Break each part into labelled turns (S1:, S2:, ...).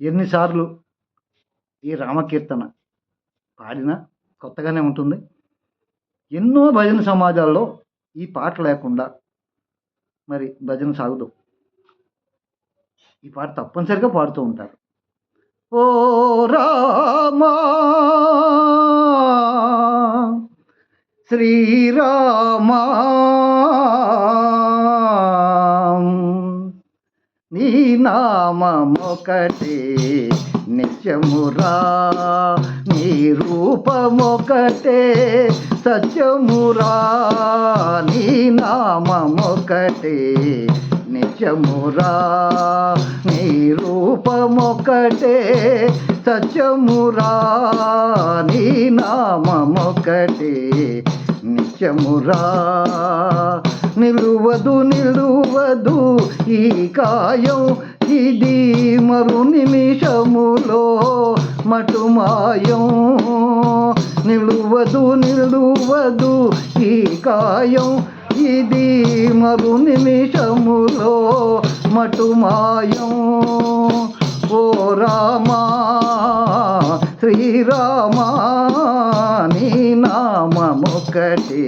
S1: ఎన్నిసార్లు ఈ రామకీర్తన పాడినా కొత్తగానే ఉంటుంది. ఎన్నో భజన సమాజాల్లో ఈ పాట లేకుండా మరి భజన సాగుదు ఈ పాట తప్పనిసరిగా పాడుతూ ఉంటారు. ఓ రామా! శ్రీరామా! నామమొకటే నిత్యమురా. నీ రూపమొకటే సత్యమురా. నీ నామమొకటే నిత్యమురా. నీ రూపమొకటే సత్యమురా. నీ నామమొకటే నిత్యమురా. నిలువదు నిలువదు ఈ కాయం. ఇది మరు నిమిషములో మటుమాయం నిలువదు నిలువదు ఈ కాయం. ఇది మరు నిమిషములో మటుమాయం ఓ రామా శ్రీరామా నీ నామమొకటి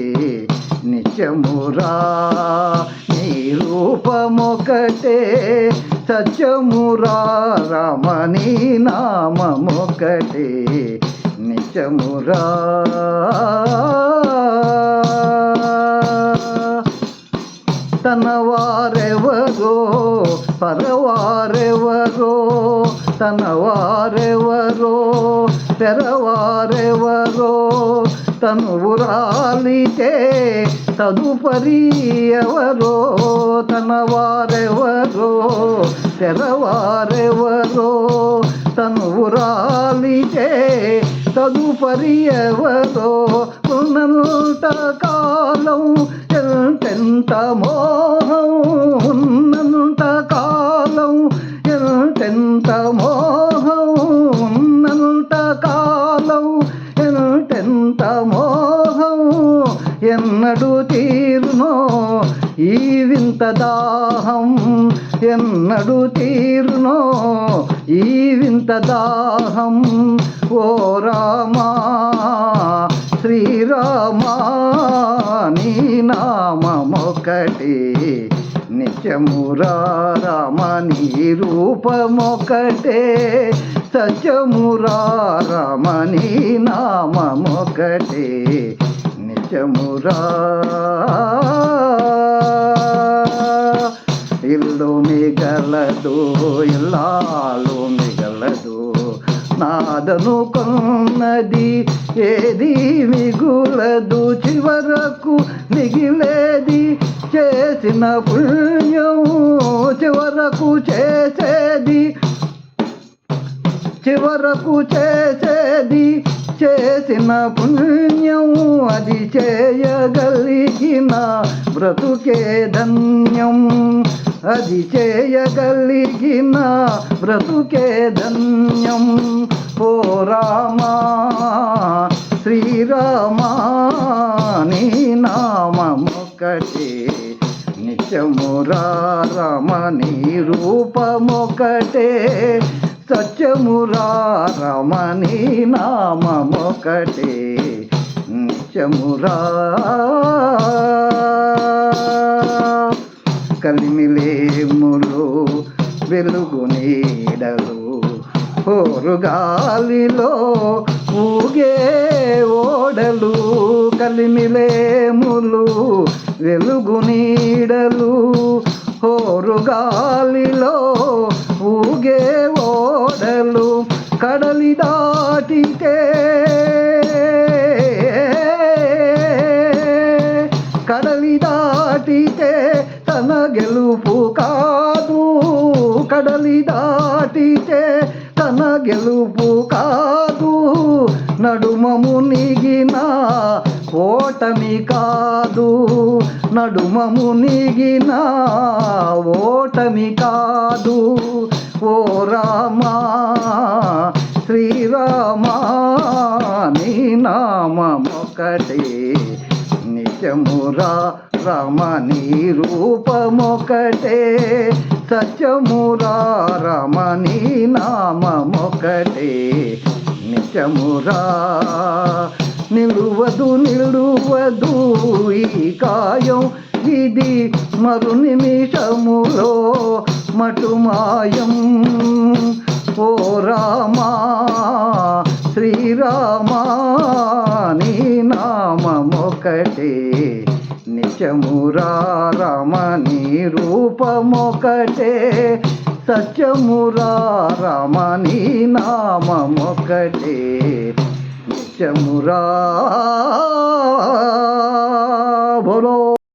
S1: నిత్యమురా నీ రూపమొకటే సత్యమురా రామ నీ నామమొకటే నిత్యమురా తన వారెవరో పరవారెవరో తన వారెవరో తెరవారెవరో తను రాలితే తదుపరి ఎవరో తన వారెవరో తెరవారెవరో తను రాలితే తదుపరి ఎవరో ఉన్నంత కాలం ఎంతెంత మోహం ఎన్నడు తీరునో ఈ వింత దాహం ఎన్నడు తీరునో ఈ వింత దాహం. ఓ రామా శ్రీరామా నీ నామొకటి నిత్యమురా రామ నీ రూపమొకటే. సత్యమురా రామ నీ నామమొకటే ఇల్లు మిగలదు ఇల్లాలు మిగలదు. నాదను కొన్నది ఏది మిగులదు చివరకు మిగిలేది చేసిన పుణ్యము చివరకు చేసేది చివరకు చేసేది చేసిన పుణ్యము. చేయగలిగిన బ్రతుకే ధన్యం. అది చేయగలిగిన బ్రతుకే ధన్యం. ఓ రామా శ్రీరామా నీ నామొకటే నిత్యమురా రమ నీ రూపమొకటే సత్యమురా రమ నీ నామొకటే నిత్యమురా కలిమిలేములు వెలుగు నీడలు గాలిలో ఊగే ఓడలు కలిమిలేములు వెలుగు నీడలు గాలిలో తన గెలుపు కాదు కడలి దాటితే తన గెలుపు కాదు. నడుమము నిగిన ఓటమి కాదు నడుమము నిగిన ఓటమి కాదు. ఓ రామా శ్రీరామా నీ నామమొకటే నిత్యమురా రమ నీ రూపమొకటే సత్యమురా రమణీ నామమొకటే. నిత్యమురా నిలువదు నిలువదు ఈ కాయం ఇది మరు నిమిషములో మటుమాయం ఓ రామా శ్రీరామా నీ నామమొకటే. నిత్యమురా రమ నీ రూపమొకటే. సత్యమురా రమ నామమొకటే. నిత్యమురా